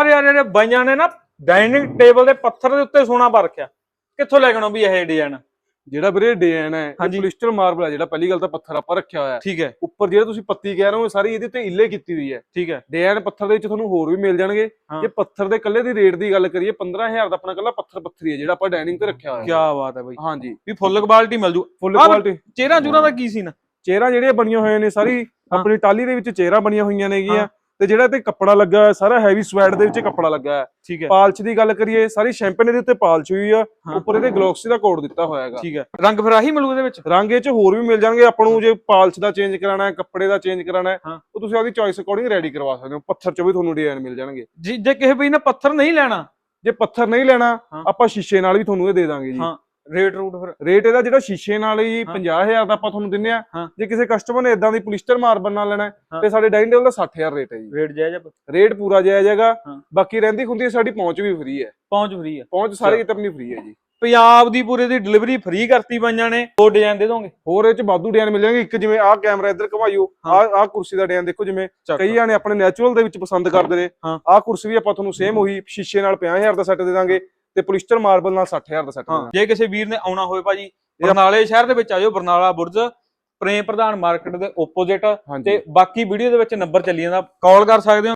ਅਰੇ ਯਾਰ ਇਹਨੇ ਬਾਈਆਂ ਨੇ ਨਾ ਡਾਈਨਿੰਗ ਟੇਬਲ ਦੇ ਪੱਥਰ ਦੇ ਉੱਤੇ ਸੋਨਾ ਪਾ ਰੱਖਿਆ। ਕਿੱਥੋਂ ਲੈ ਆਉਣਾ ਵੀ ਇਹ ਡਿਜ਼ਾਈਨ ਜਿਹੜਾ ਵੀਰੇ ਡਿਜ਼ਾਈਨ ਹੈ। ਇਹ ਪੋਲਿਸਟਰ ਮਾਰਬਲ ਹੈ ਜਿਹੜਾ ਪਹਿਲੀ ਗੱਲ ਤਾਂ ਪੱਥਰ ਆਪਾਂ ਰੱਖਿਆ ਹੋਇਆ ਹੈ। ਠੀਕ ਹੈ। ਉੱਪਰ ਜਿਹੜਾ ਤੁਸੀਂ ਪੱਤੀ ਕਹਿ ਰਹੇ ਹੋ ਸਾਰੀ ਇਹਦੇ ਉੱਤੇ ਇੱਲੇ ਕੀਤੀ ਹੋਈ ਹੈ। ਠੀਕ ਹੈ। ਡਿਜ਼ਾਈਨ ਪੱਥਰ ਦੇ ਵਿੱਚ ਤੁਹਾਨੂੰ ਹੋਰ ਵੀ ਮਿਲ ਜਾਣਗੇ। ਹਾਂ। ਜੇ ਪੱਥਰ ਦੇ ਕੱਲੇ ਦੀ ਰੇਟ ਦੀ ਗੱਲ ਕਰੀਏ 15000 ਦਾ ਆਪਣਾ ਕੱਲਾ ਪੱਥਰ ਪੱਥਰੀ ਹੈ ਜਿਹੜਾ ਆਪਾਂ ਡਾਈਨਿੰਗ ਤੇ ਰੱਖਿਆ ਹੋਇਆ ਕੀ ਬਾਤ ਹੈ ਬਾਈ। ਹਾਂਜੀ। ਵੀ ਫੁੱਲ ਕੁਆਲਿਟੀ ਮਿਲ ਜੂ। ਫੁੱਲ ਕੁਆਲਿਟੀ ਚਿਹਰਾ ਚੂਰਾ ਦਾ ਕੀ ਸੀ ਨਾ ਚਿਹਰਾ ਜਿਹੜੀਆਂ ਬਣੀਆਂ ਹੋਈਆਂ ਨੇ ਸਾਰੀ ਹਾਂ। ਆਪਣੀ ਟਾਲੀ ਦੇ ਵਿੱਚ ਚਿਹਰਾ ਬਣੀਆਂ ਹੋਈਆਂ ਨੇਗੀਆਂ। ਹਾਂ। ਤੇ ਜਿਹੜਾ ਤੇ ਕੱਪੜਾ ਲੱਗਾ ਹੋਇਆ ਸਾਰਾ ਹੈਵੀ ਸਵੈਟ ਦੇ ਵਿੱਚ ਕੱਪੜਾ ਲੱਗਾ ਹੈ ਠੀਕ ਹੈ। ਪਾਲਚ ਦੀ ਗੱਲ ਕਰੀਏ ਸਾਰੀ ਸ਼ੈਂਪੇਨ ਦੇ ਉੱਤੇ ਪਾਲਚ ਹੋਈ ਆ ਹਾਂ। ਉੱਪਰ ਇਹਦੇ ਗਲੋਕਸੀ ਦਾ ਕੋਡ ਦਿੱਤਾ ਹੋਇਆ ਹੈਗਾ। ਠੀਕ ਹੈ। ਰੰਗ ਫਿਰ ਆਹੀ ਮਿਲੂ ਇਹਦੇ ਵਿੱਚ? ਰੰਗ ਇਹ ਚ ਹੋਰ ਵੀ ਮਿਲ ਜਾਣਗੇ ਆਪਾਂ ਨੂੰ ਜੇ ਪਾਲਚ ਦਾ ਚੇਂਜ ਕਰਾਣਾ ਹੈ ਕੱਪੜੇ ਦਾ ਚੇਂਜ ਕਰਾਣਾ ਹੈ ਹਾਂ। ਉਹ ਤੁਸੀਂ ਆਪਦੀ ਚੋਇਸ ਅਕੋਰਡਿੰਗ ਰੈਡੀ ਕਰਵਾ ਸਕਦੇ ਹੋ। ਪੱਥਰ ਚ ਵੀ ਤੁਹਾਨੂੰ ਡਿਜ਼ਾਈਨ ਮਿਲ ਜਾਣਗੇ। ਜੀ ਜੇ ਕਿਸੇ ਵੀ ਨੇ ਪੱਥਰ ਨਹੀਂ ਲੈਣਾ। ਜੇ ਪੱਥਰ ਨਹੀਂ ਲੈਣਾ ਹਾਂ। ਆਪਾਂ ਸ਼ੀਸ਼ੇ ਨਾਲ ਵੀ ਤੁਹਾਨੂੰ ਇਹ ਦੇ ਦਾਂਗੇ ਜੀ। ਹਾਂ। ਰੇਟ ਰੂਟ ਫਿਰ ਰੇਟ ਇਹਦਾ ਜਿਹੜਾ ਸ਼ੀਸ਼ੇ ਨਾਲ ਹੀ ਹਾਂ। 50000 ਦਾ ਆਪਾਂ ਤੁਹਾਨੂੰ ਦਿੰਨੇ ਆ ਹਾਂ। ਜੇ ਕਿਸੇ ਕਸਟਮਰ ਨੇ ਇਦਾਂ ਦੀ ਪੋਲਿਸਟਰ ਮਾਰਬਲ ਨਾਲ ਲੈਣਾ ਹੈ, ਹਾਂ। ਤੇ ਸਾਡੇ ਡਾਈਨਿੰਗ ਟੇਬਲ ਦਾ 60000 ਰੇਟ ਹੈ ਜੀ ਰੇਟ ਜਾਇਜ਼ ਰੇਟ ਪੂਰਾ ਜਾਇਜ਼ ਹੈਗਾ ਹਾਂ। ਬਾਕੀ ਰਹਿੰਦੀ ਹੁੰਦੀ ਹੈ ਸਾਡੀ ਪਹੁੰਚ ਵੀ ਫ੍ਰੀ ਹੈ ਪਹੁੰਚ ਫਰੀ ਆ ਪਹੁੰਚ ਸਾਰੇ। ਕਿਤੇ ਆਪਣੀ ਫ੍ਰੀ ਹੈ ਜੀ ਪੰਜਾਬ ਦੀ ਪੂਰੇ ਦੀ ਡਿਲੀਵਰੀ ਫ੍ਰੀ ਕਰਤੀ ਬਾਈਆਂ ਨੇ ਦੋ ਡਿਜ਼ਾਈਨ ਦੇ ਦੋਗੇ ਹੋਰ ਇਹ ਚ ਵਾਧੂ ਡਿਜ਼ਾਈਨ ਮਿਲ ਜਾਣਗੇ ਇੱਕ ਜਿਵੇਂ ਆਹ ਕੈਮਰਾ ਇੱਧਰ ਹਾਂ। ਆਹ ਆਹ ਕੁਰਸੀ ਦਾ ਡਿਜ਼ਾਈਨ ਦੇਖੋ ਜਿਵੇਂ ਕਈ ਜਾਣੇ ਆਪਣੇ ਨੈਚੁਰਲ ਦੇ ਵਿੱਚ ਪਸੰਦ ਕਰਦੇ ਨੇ ਹਾਂ। ਆਹ ਕੁਰਸੀ ਵੀ ਆਪਾਂ ਤੁਹਾਨੂੰ ਸੇਮ ਉਹੀ ਸ਼ੀਸ਼ੇ ਨਾਲ 50000 ਦਾ ਸੈੱਟ ਦੇ ਦਾਂਗੇ ਤੇ ਪੋਲਿਸਟਰ ਮਾਰਬਲ ਨਾਲ 60000 ਦਾ ਸੈੱਟ ਹਾਂ। ਜੇ ਕਿਸੇ ਵੀਰ ਨੇ ਆਉਣਾ ਹੋਵੇ ਭਾਜੀ ਬਰਨਾਲੇ ਸ਼ਹਿਰ ਦੇ ਵਿੱਚ ਆਜੋ ਬਰਨਾਲਾ ਬੁਰਜ ਪ੍ਰੇਮ ਪ੍ਰਧਾਨ ਮਾਰਕੀਟ ਦੇ ਆਪੋਜ਼ਿਟ ਤੇ ਬਾਕੀ ਵੀਡੀਓ ਦੇ ਵਿੱਚ ਨੰਬਰ ਚੱਲੀ ਜਾਂਦਾ। ਕਾਲ ਕਰ ਸਕਦੇ ਹੋ।